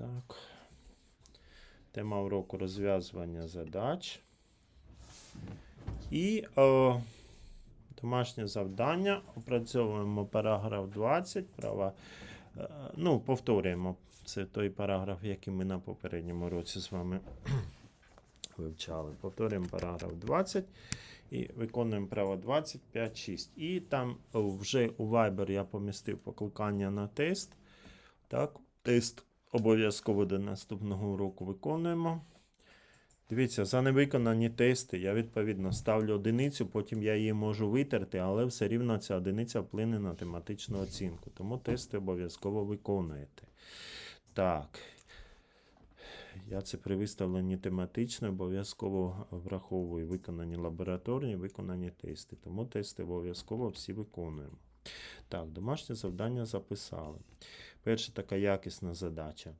Так. Тема уроку розв'язування задач. І о, домашнє завдання. Опрацьовуємо параграф 20. Права, е, ну, повторюємо. Це той параграф, який ми на попередньому році з вами вивчали. Повторюємо параграф 20 і виконуємо право 25.6. І там вже у Viber я помістив покликання на тест. Так, тест обов'язково до наступного уроку виконуємо. Дивіться, за невиконані тести я відповідно ставлю одиницю, потім я її можу витерти, але все рівно ця одиниця вплине на тематичну оцінку. Тому тести обов'язково виконуєте. Так. Я це при виставленні тематично обов'язково враховую виконані лабораторні, виконані тести. Тому тести обов'язково всі виконуємо. Так, домашнє завдання записали. Перша така якісна задача,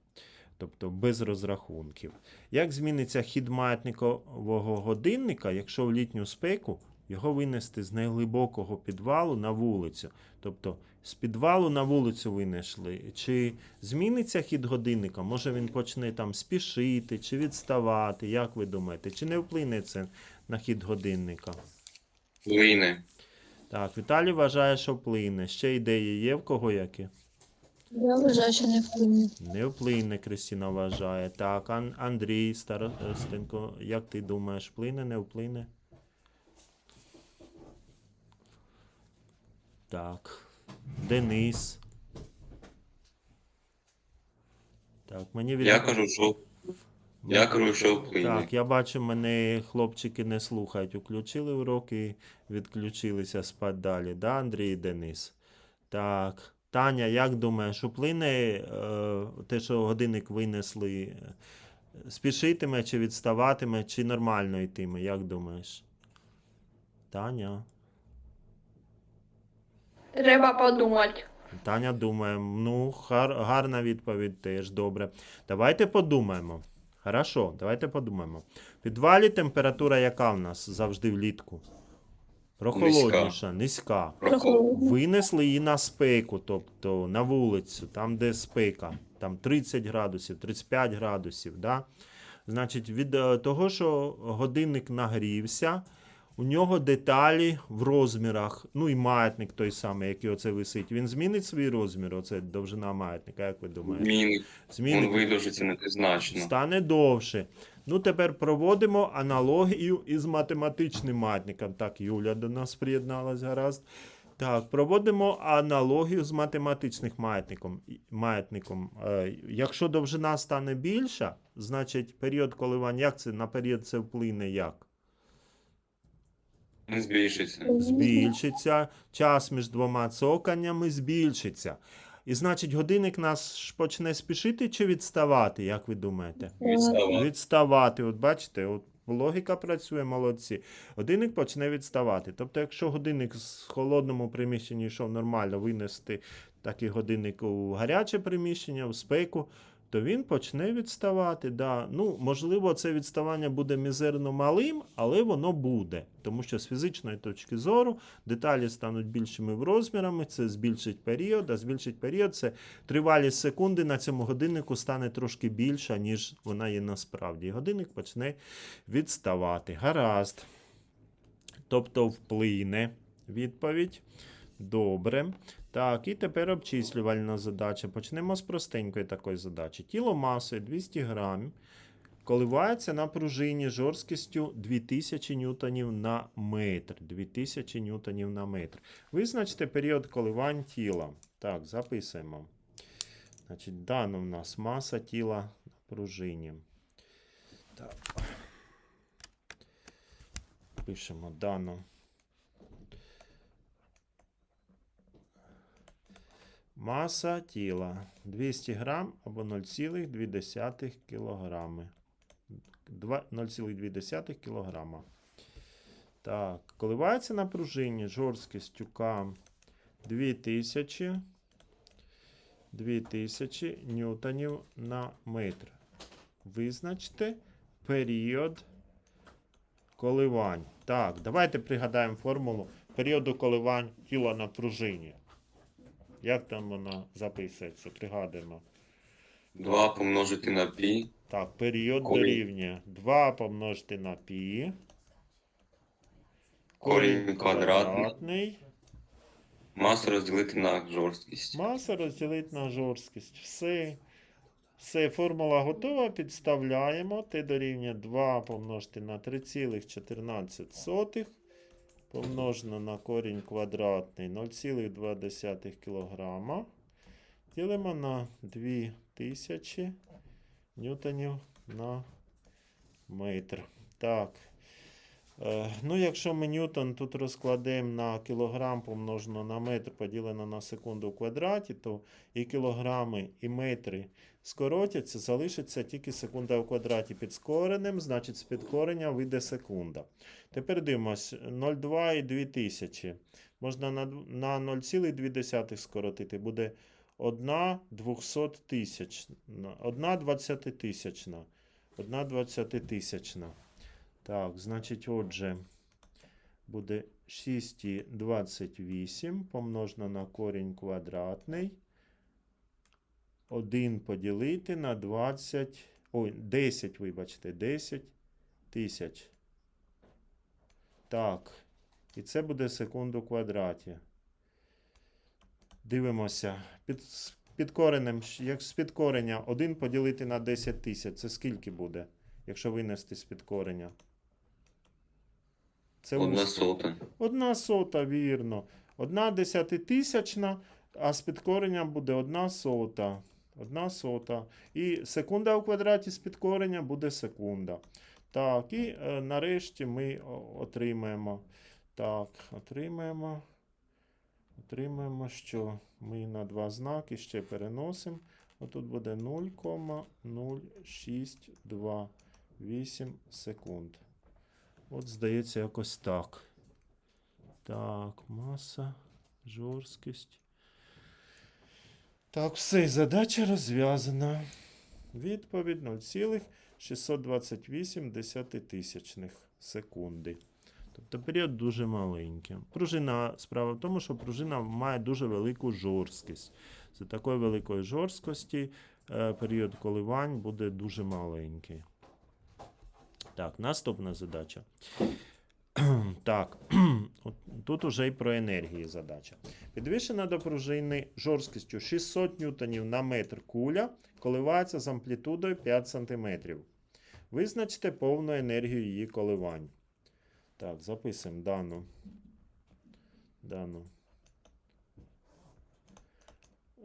тобто без розрахунків. Як зміниться хід маятникового годинника, якщо в літню спеку його винести з неглибокого підвалу на вулицю? Тобто з підвалу на вулицю винесли. Чи зміниться хід годинника? Може він почне там спішити чи відставати? Як ви думаєте? Чи не вплине це на хід годинника? Вплине. Так, Віталій вважає, що вплине. Ще ідеї є в кого які? Я вважаю, що не вплине. Не вплине, Кристина вважає. Так, Ан- Андрій Старостенко, як ти думаєш, вплине, не вплине? Так. Денис. Так, мені від... Я кажу, що я кажу, що вплине. Так, я бачу, мене хлопчики не слухають. Включили уроки, відключилися спать далі. Да, Андрій і Денис? Так. Таня, як думаєш, вплине е, те, що годинник винесли, спішитиме чи відставатиме, чи нормально йтиме? Як думаєш? Таня. Треба подумати. Таня думає, ну, гар, гарна відповідь теж, добре. Давайте подумаємо. Хорошо, давайте подумаємо. В підвалі температура яка в нас завжди влітку? Прохолодніша, низька. Прохолодно. Винесли її на спеку, тобто на вулицю, там, де спека, там 30 градусів, 35 градусів. Да? Значить, від е, того, що годинник нагрівся, у нього деталі в розмірах, ну і маятник той самий, який оце висить, він змінить свій розмір, оце довжина маятника, як ви думаєте? Зміни. Він Змінить видовжиться незначно. стане довше. Ну, тепер проводимо аналогію із математичним маятником. Так, Юля до нас приєдналась, гаразд. Так, проводимо аналогію з математичним маятником. Маятником. Е, якщо довжина стане більша, значить період коливання, як це на період це вплине як? Не збільшиться. збільшиться, час між двома цоканнями збільшиться. І значить, годинник нас почне спішити чи відставати, як ви думаєте? Відстава. Відставати. От бачите, от логіка працює, молодці. Годинник почне відставати. Тобто, якщо годинник з холодному приміщенні йшов нормально винести такий годинник у гаряче приміщення, в спеку, то він почне відставати. Да. Ну, можливо, це відставання буде мізерно малим, але воно буде. Тому що з фізичної точки зору деталі стануть більшими в розмірами, це збільшить період, а збільшить період це тривалість секунди на цьому годиннику стане трошки більша, ніж вона є насправді. І годинник почне відставати. Гаразд. Тобто вплине відповідь. Добре. Так, і тепер обчислювальна задача. Почнемо з простенької такої задачі. Тіло масою 200 грамів коливається на пружині жорсткістю 2000 ньютонів на метр. 2000 ньютонів на метр. Визначте період коливань тіла. Так, записуємо. Значить, дана в нас маса тіла на пружині. Так. Пишемо дану. Маса тіла 200 грам або 0,2 кілограми. 0,2 кілограма. Так, коливається на пружині жорсткістю К 2000 2000 ньютонів на метр. Визначте період коливань. Так, давайте пригадаємо формулу періоду коливань тіла на пружині. Як там вона записується? Пригадуємо. 2 помножити на пі. Так, період Корінь. дорівнює 2 помножити на пі. Корінь квадратний. Масу розділити на жорсткість. Маса розділити на жорсткість. Все. Все, формула готова. Підставляємо. Т дорівнює 2 помножити на 3,14 помножено на корінь квадратний 0,2 кг. Ділимо на 2000 ньютонів на метр. Так. Е, Ну, якщо ми ньютон тут розкладемо на кілограм помножено на метр поділено на секунду в квадраті, то і кілограми, і метри скоротяться, залишиться тільки секунда в квадраті під скореним, значить з підкорення вийде секунда. Тепер дивимось 0,2 і 2000. Можна на, на 0,2 скоротити. Буде 1 200 тисячна, 1 20 тисячна, 1 20 тисячна. Так, значить, отже, буде 6,28 помножено на корінь квадратний. 1 поділити на 20, ой, 10, вибачте, 10 тисяч. Так, і це буде секунду квадраті. Дивимося. Під, з підкореним, щ- як з підкорення 1 поділити на 10 тисяч. Це скільки буде, якщо винести з підкорення? Це Одна сота. Одна сота, вірно. Одна десятитисячна, а з підкоренням буде одна сота. Одна сота. І секунда у квадраті з підкорення буде секунда. Так, і е, нарешті ми отримаємо. Так, отримаємо. Отримаємо, що ми на два знаки ще переносимо. Отут буде 0,0628 секунд. От, здається, якось так. Так, маса, жорсткість. Так, все, задача розв'язана. Відповідь 0,628 десятитисячних секунди. Тобто період дуже маленький. Пружина, справа в тому, що пружина має дуже велику жорсткість. За такої великої жорсткості е, період коливань буде дуже маленький. Так, наступна задача. Так, тут уже і про енергії задача. Підвищена до пружини жорсткістю 600 ньютонів на метр куля коливається з амплітудою 5 см. Визначте повну енергію її коливань. Так, записуємо дану. Дану.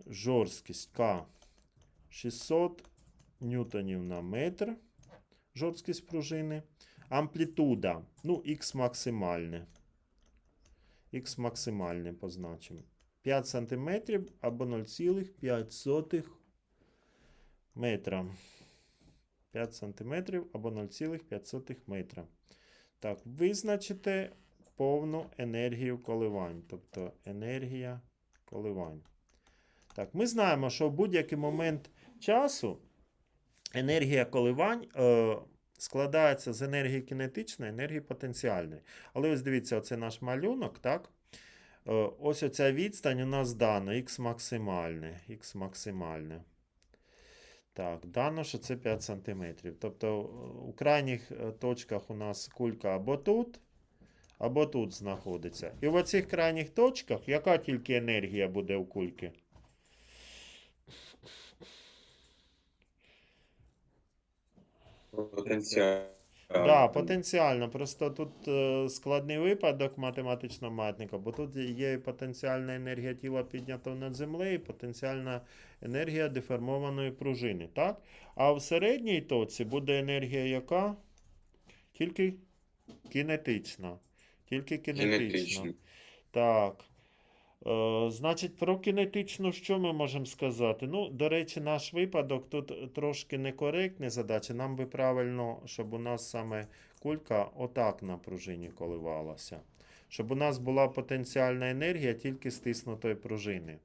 Жорсткість К 600 ньютонів на метр. Жорсткість пружини. Амплітуда. Ну, Х максимальне. Х максимальне позначимо. 5 см або 0,5 метра. 5 см або 0,5 метра. Так, визначите повну енергію коливань. Тобто енергія коливань. Так, ми знаємо, що в будь-який момент часу енергія коливань е, складається з енергії кінетичної, енергії потенціальної. Але ось дивіться, оце наш малюнок, так? Е, ось оця відстань у нас дана, х максимальне. Х максимальне. Так, дано, що це 5 см. Тобто е, у крайніх е, точках у нас кулька або тут, або тут знаходиться. І в оцих крайніх точках яка тільки енергія буде у кульки? Потенціал. Да, потенціально. Просто тут е, складний випадок математичного матника, бо тут є і потенціальна енергія тіла піднятого над землею, і потенціальна енергія деформованої пружини. Так? А в середній точці буде енергія яка? Тільки кінетична. Тільки кінетична. Кінетично. Так. Е, значить, про кінетичну що ми можемо сказати? Ну, до речі, наш випадок тут трошки некоректна задача. Нам би правильно, щоб у нас саме кулька отак на пружині коливалася. Щоб у нас була потенціальна енергія тільки стиснутої пружини.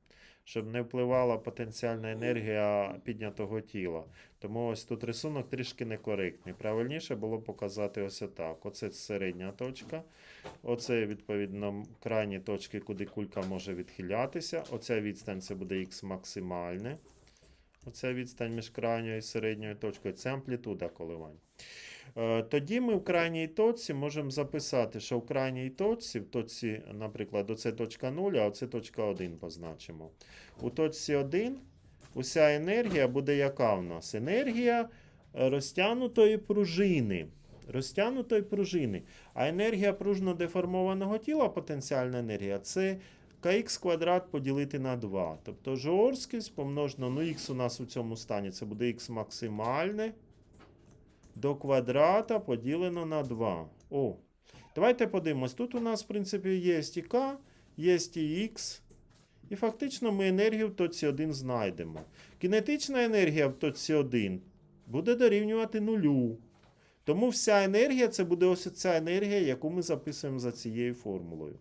Щоб не впливала потенціальна енергія піднятого тіла. Тому ось тут рисунок трішки некоректний. Правильніше було показати ось так. Оце середня точка. Оце, відповідно, крайні точки, куди кулька може відхилятися. Оця відстань це буде х максимальне. Оця відстань між крайньою і середньою точкою. Це амплітуда коливань. Е, Тоді ми в крайній точці можемо записати, що в крайній точці, в точці, наприклад, оце точка 0, а оце точка 1 позначимо. У точці 1 уся енергія буде яка в нас? Енергія розтягнутої пружини. Розтягнутої пружини. А енергія пружно деформованого тіла, потенціальна енергія, це kx квадрат поділити на 2. Тобто жорсткість помножено, ну х у нас у цьому стані, це буде х максимальне до квадрата поділено на 2. О, давайте подивимось. Тут у нас, в принципі, є і k, є і х. І фактично ми енергію в точці 1 знайдемо. Кінетична енергія в точці 1 буде дорівнювати нулю. Тому вся енергія це буде ось ця енергія, яку ми записуємо за цією формулою.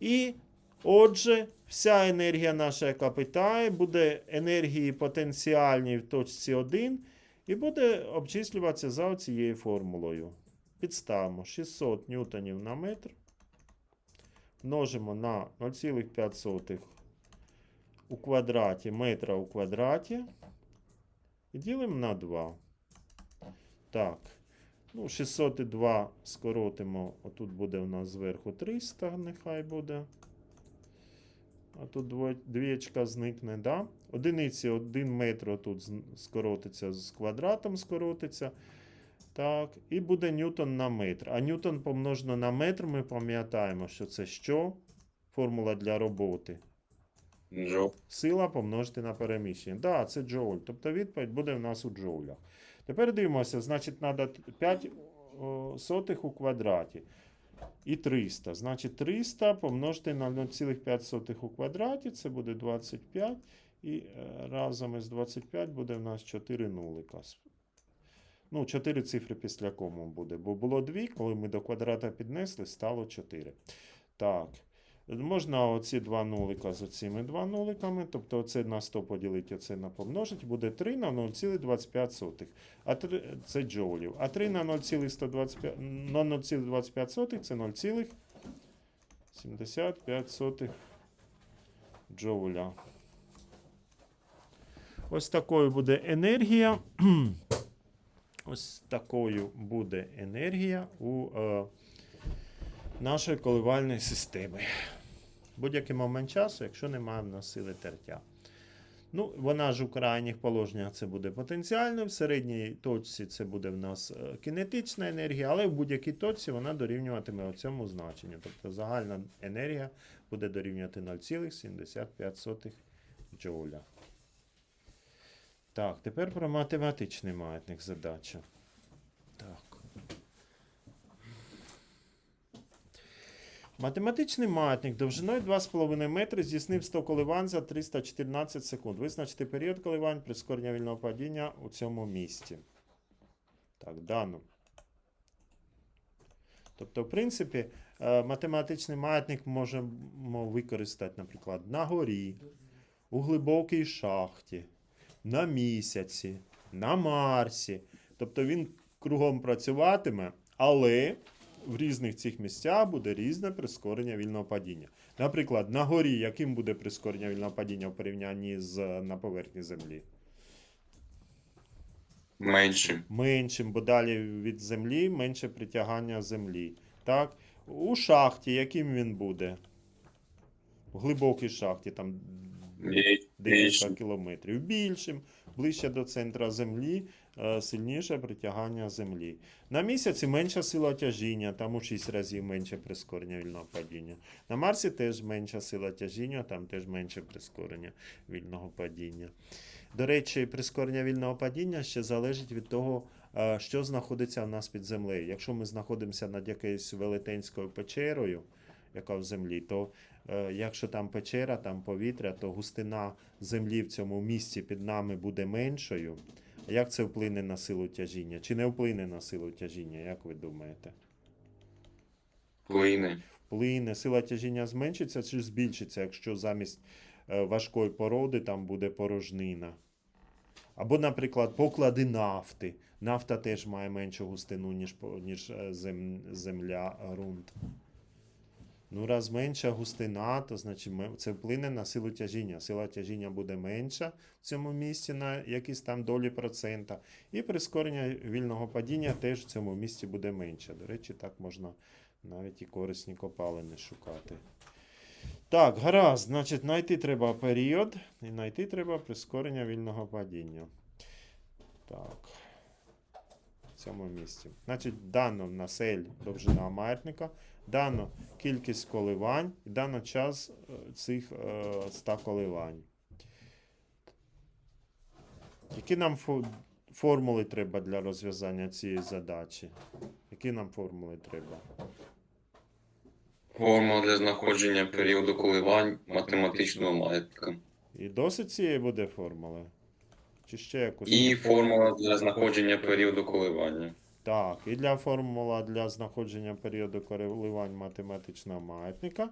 І отже, вся енергія наша, яка питає, буде енергії потенціальній в точці 1 і буде обчислюватися за цією формулою. Підставимо 600 ньютонів на метр. Множимо на 0,5 у квадраті метра у квадраті. І ділимо на 2. Так. Ну, 602 скоротимо. Отут буде у нас зверху 300, нехай буде. А тут дво- двієчка зникне, да? Одиниці 1 метр тут скоротиться з квадратом скоротиться. Так, і буде ньютон на метр. А ньютон помножено на метр, ми пам'ятаємо, що це що? Формула для роботи. Джо. Сила помножити на переміщення. Так, да, це джоуль. Тобто відповідь буде в нас у джоулях. Тепер дивимося, значить, треба 5 сотих у квадраті. І 300. Значить, 300 помножити на 0,5 у квадраті, це буде 25. І е, разом із 25 буде в нас 4 нулика. Ну, 4 цифри після кому буде. Бо було 2, коли ми до квадрата піднесли, стало 4. Так. Можна оці два нулика з оціми два нуликами, тобто оце на 100 поділити, оце на помножити, буде 3 на 0,25. А 3, це джоулів. А 3 на 0,125 на 0,25 це 0,75 джоуля. Ось такою буде енергія. Ось такою буде енергія у е, нашої коливальної системи. Будь-який момент часу, якщо немає в нас сили тертя. Ну, вона ж у крайніх положеннях це буде потенціально, в середній точці це буде в нас е, кінетична енергія, але в будь-якій точці вона дорівнюватиме цьому значенню. Тобто загальна енергія буде дорівнювати 0,75 джоуля. Так, тепер про математичний маятник задача. Так. Математичний маятник довжиною 2,5 метри здійснив 100 коливань за 314 секунд. Визначити період коливань прискорення вільного падіння у цьому місці. Так, дано. Тобто, в принципі, е, математичний маятник можемо використати, наприклад, на горі, у глибокій шахті, на місяці, на Марсі. Тобто він кругом працюватиме, але в різних цих місцях буде різне прискорення вільного падіння. Наприклад, на горі яким буде прискорення вільного падіння в порівнянні з на поверхні Землі? Меншим. Меншим, бо далі від Землі менше притягання Землі. Так? У шахті яким він буде? В глибокій шахті, там декілька кілометрів. Більшим, ближче до центра Землі, сильніше притягання Землі. На місяці менша сила тяжіння, там у 6 разів менше прискорення вільного падіння. На Марсі теж менша сила тяжіння, там теж менше прискорення вільного падіння. До речі, прискорення вільного падіння ще залежить від того, е, що знаходиться в нас під землею. Якщо ми знаходимося над якоюсь велетенською печерою, яка в землі, то е, якщо там печера, там повітря, то густина землі в цьому місці під нами буде меншою. Як це вплине на силу тяжіння? Чи не вплине на силу тяжіння, як ви думаєте? Плине. Вплине, сила тяжіння зменшиться чи збільшиться, якщо замість е, важкої породи там буде порожнина. Або, наприклад, поклади нафти. Нафта теж має меншу густину, ніж, ніж е, земля, ґрунт. Ну, раз менша густина, то значить це вплине на силу тяжіння. Сила тяжіння буде менша в цьому місці на якісь там долі процента. І прискорення вільного падіння теж в цьому місці буде менше. До речі, так можна навіть і корисні копалини шукати. Так, гаразд, значить, знайти треба період і знайти треба прискорення вільного падіння. Так. Цьому місці. Значить, дано в нас довжина маятника, дано кількість коливань і дано час е, цих е, 100 коливань. Які нам формули треба для розв'язання цієї задачі? Які нам формули треба? Формула для знаходження періоду коливань математичного маятника. І досить цієї буде формули? Чи ще якусь? І формула для знаходження періоду коливання. Так, і для формула для знаходження періоду коливань математичного маятника.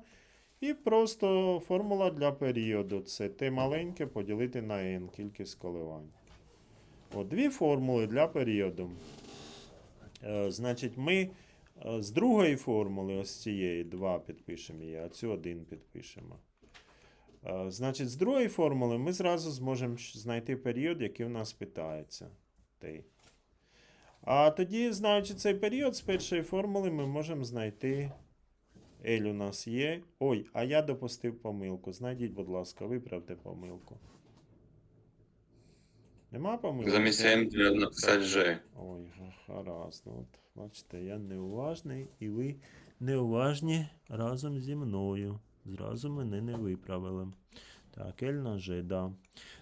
І просто формула для періоду. Це Т маленьке поділити на n, кількість коливань. От дві формули для періоду. Е, значить, ми е, з другої формули, ось цієї 2 підпишемо її, а цю 1 підпишемо. Е, Значить, з другої формули ми зразу зможемо знайти період, який в нас питається. А тоді, знаючи цей період, з першої формули ми можемо знайти. L у нас є. Ой, а я допустив помилку. Знайдіть, будь ласка, виправте помилку. Нема помилки? Замість М треба написати G. Ой, гаразд. Ну, от, бачите, я неуважний, і ви неуважні разом зі мною. Зразу мене не виправили. Так, L на G, да.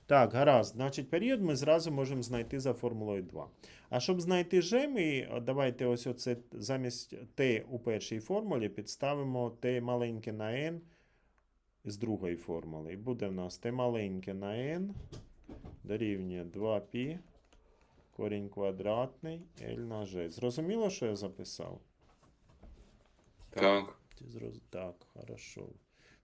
Так, гаразд. Значить, період ми зразу можемо знайти за формулою 2. А щоб знайти G, ми давайте ось оце замість T у першій формулі підставимо T маленьке на N з другої формули. І буде в нас T маленьке на N дорівнює 2π корінь квадратний L на G. Зрозуміло, що я записав? Так. Так, хорошо.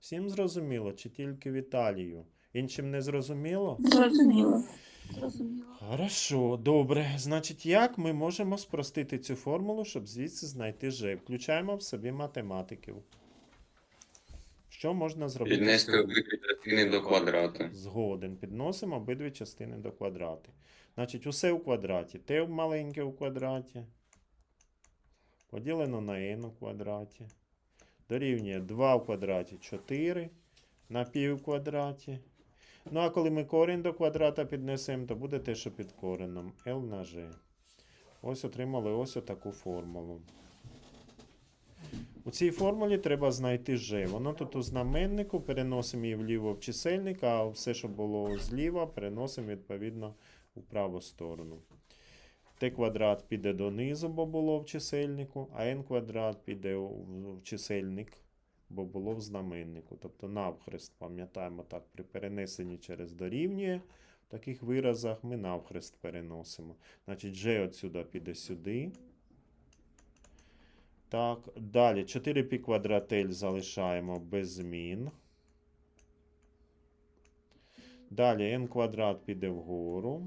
Всім зрозуміло, чи тільки Віталію? Іншим не зрозуміло? Зрозуміло. Зрозуміло. Хорошо, добре. Значить, як ми можемо спростити цю формулу, щоб звідси знайти G? Включаємо в собі математиків. Що можна зробити? Піднести обидві частини до квадрата. Згоден. Підносимо обидві частини до квадрати. Значить, усе у квадраті. Т маленьке у квадраті. Поділено на n у квадраті. Дорівнює 2 в квадраті 4 на пів квадраті. Ну, а коли ми корінь до квадрата піднесемо, то буде те, що під кореном L на G. Ось отримали ось таку формулу. У цій формулі треба знайти G. Воно тут у знаменнику, переносимо її вліво в чисельник, а все, що було зліва, переносимо відповідно у праву сторону. Т квадрат піде донизу, бо було в чисельнику, а n квадрат піде в чисельник, бо було в знаменнику. Тобто навхрест, пам'ятаємо так, при перенесенні через дорівнює. В таких виразах ми навхрест переносимо. Значить, G отсюди піде сюди. Так, далі 4π квадрат залишаємо без змін. Далі n квадрат піде вгору.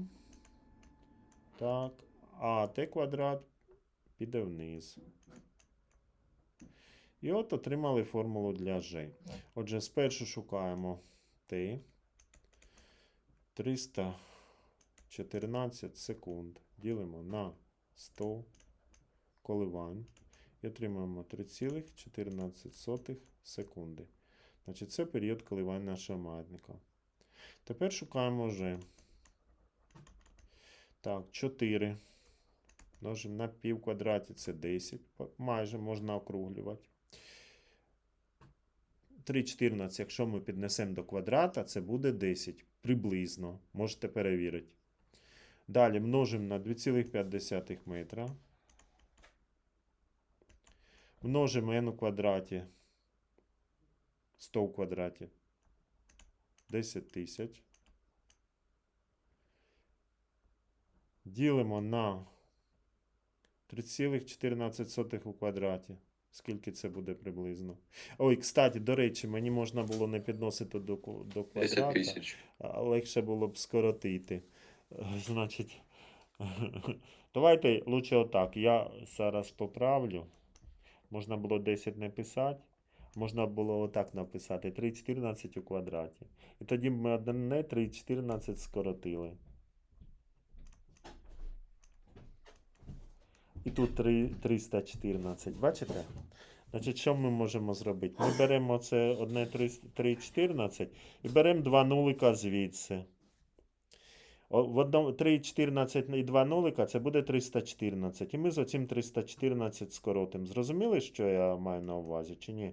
Так, а t квадрат піде вниз. І от отримали формулу для G. Отже, спершу шукаємо t. 314 секунд. Ділимо на 100 коливань і отримаємо 3,14 секунди. Значить, це період коливань нашого маятника. Тепер шукаємо вже. Так, 4. Множимо на пів квадраті це 10. Майже можна округлювати. 3,14, якщо ми піднесемо до квадрата, це буде 10. Приблизно. Можете перевірити. Далі множимо на 2,5 метра. Множимо n у квадраті. 100 в квадраті. 10 тисяч. Ділимо на 3,14 у квадраті. Скільки це буде приблизно? Ой, кстати, до речі, мені можна було не підносити до, до квадрата, а легше було б скоротити. Е, Значить, давайте лучше отак. Я зараз поправлю. Можна було 10 написати, Можна було отак написати 3,14 у квадраті. І тоді б ми одне 3,14 скоротили. І тут 3, 314. Бачите? Значить, що ми можемо зробити? Ми беремо це одне 3,14 і беремо два нулика звідси. В одному 3,14 і 2 нулика це буде 314. І ми з оцим 314 скоротимо. Зрозуміли, що я маю на увазі, чи ні?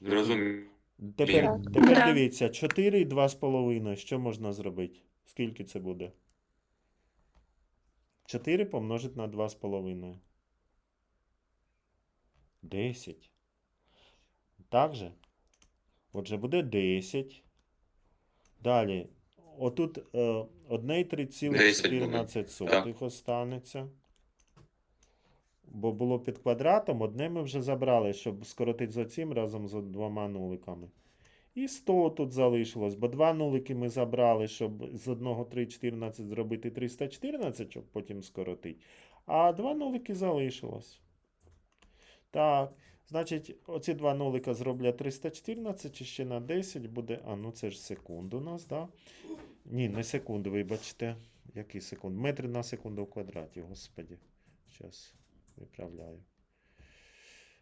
Зрозумів. Тепер, тепер дивіться, 4 і 2,5. Що можна зробити? Скільки це буде? 4 помножити на 2,5. 10. Так же? Отже, буде 10. Далі. Отут е, 1,3,14 останеться. Бо було під квадратом, одне ми вже забрали, щоб скоротити з оцим разом з двома нуликами. І 100 тут залишилось, бо два нулики ми забрали, щоб з одного 3,14 зробити 314, щоб потім скоротити. А два нулики залишилось. Так, значить, оці два нулика зроблять 314, і ще на 10 буде. А, ну це ж секунд у нас, да? Ні, не секунду, вибачте. Який секунд? Метри на секунду в квадраті, господі. Зараз виправляю.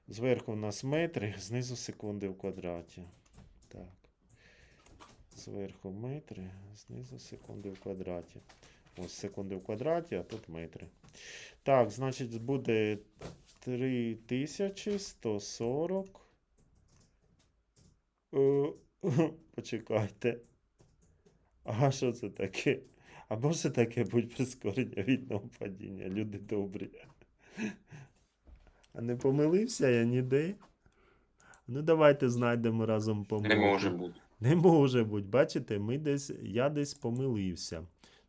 Зверху у нас метри, знизу секунди в квадраті. Так. Зверху метри, знизу секунди в квадраті. Ось секунди в квадраті, а тут метри. Так, значить, буде 3140. Е, Почекайте. А що це таке? А може таке будь прискорення відного падіння, люди добрі. А не помилився я ніде. Ну, давайте знайдемо разом помилку. Не може бути. Не може бути. Бачите, ми десь, я десь помилився.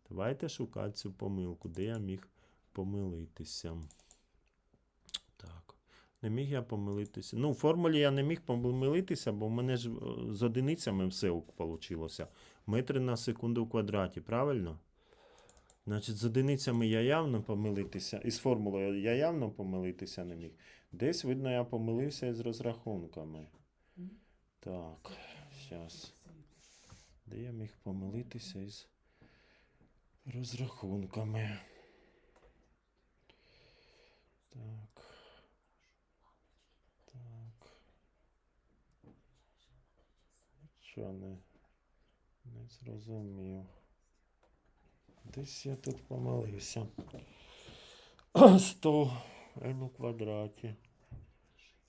Давайте шукати цю помилку, де я міг помилитися. Так. Не міг я помилитися. Ну, в формулі я не міг помилитися, бо в мене ж е, з одиницями все вийшло. Метри на секунду в квадраті, правильно? Значить, з одиницями я явно помилитися, і з формулою я явно помилитися не міг. Десь, видно, я помилився із розрахунками. Так, зараз. Де я міг помилитися із розрахунками? Так. Так. Що не, не зрозумів. Десь я тут помилився. 100 n у квадраті.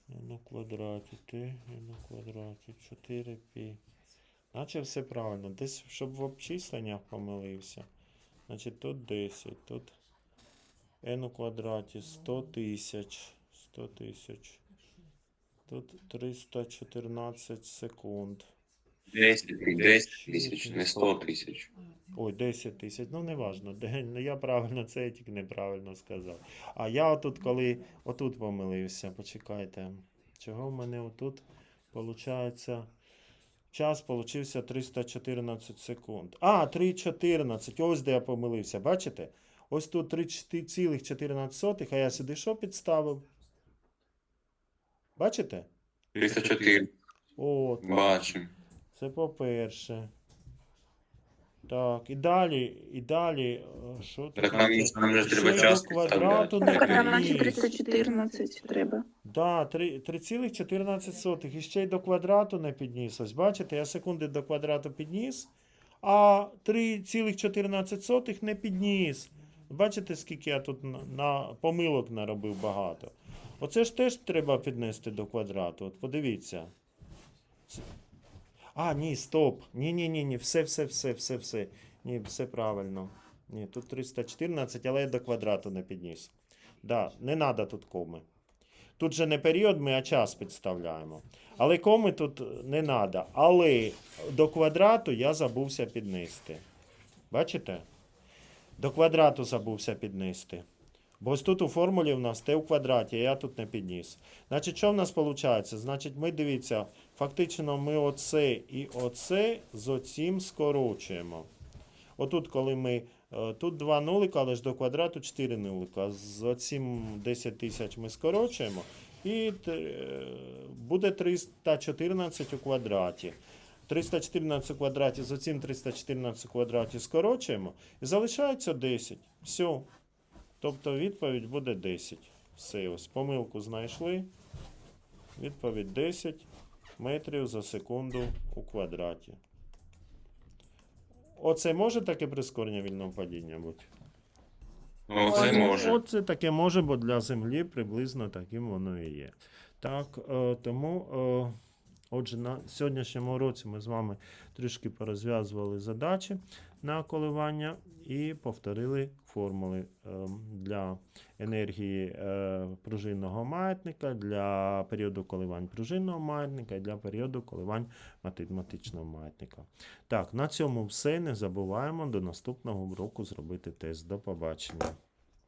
У квадраті, ти на квадраті, 4 пі. Наче все правильно. Десь, щоб в обчисленнях помилився. Значить, тут 10, тут n у квадраті 100 тисяч. 100 тисяч. Тут 314 секунд. 10, 10 тисяч, не 100 тисяч. Ой, 10 тисяч. Ну, не важно. Ну, я правильно це я тільки неправильно сказав. А я отут, коли отут помилився, почекайте. Чого в мене отут получається? Час получився 314 секунд. А, 3,14. Ось де я помилився. Бачите? Ось тут 3,14, а я сюди що підставив? Бачите? 304. От. Бачимо. Це по-перше. Так, і далі, і далі. е, Що тут? Так нам, таке? нам Ще треба час квадрату не Так, нам наче 314 треба. Да, три- 3,14. І ще й до квадрату не підніс. Ось бачите, я секунди до квадрату підніс, а 3,14 не підніс. Бачите, скільки я тут на, на помилок наробив багато. Оце ж теж треба піднести до квадрату. От подивіться. А, ні, стоп. Ні, ні, все, все, все, все, все. Ні, все правильно. Ні, тут 314, але я до квадрату не підніс. Да, не треба тут коми. Тут же не період ми, а час підставляємо. Але коми тут не треба. Але до квадрату я забувся піднести. Бачите? До квадрату забувся піднести. Бо ось тут у формулі в нас t у квадраті, а я тут не підніс. Значить, що в нас виходить? Значить, ми дивіться, фактично ми оце і оце з оцім скорочуємо. Отут, коли ми. е, Тут два нулика, але ж до квадрату 4 нулика. З оцім 10 тисяч ми скорочуємо. І е, буде 314 у квадраті. 314 у квадраті з оцим 314 у квадраті скорочуємо. І залишається 10. Все. Тобто відповідь буде 10. Все, ось помилку знайшли. Відповідь 10 метрів за секунду у квадраті. Оце може таке прискорення вільного падіння бути? Оце може. Оце таке може, бо для Землі приблизно таким воно і є. Так, е, тому, е, отже, на сьогоднішньому уроці ми з вами трішки порозв'язували задачі на коливання і повторили формули е, для енергії е, пружинного маятника, для періоду коливань пружинного маятника і для періоду коливань математичного маятника. Так, на цьому все. Не забуваємо до наступного уроку зробити тест. До побачення.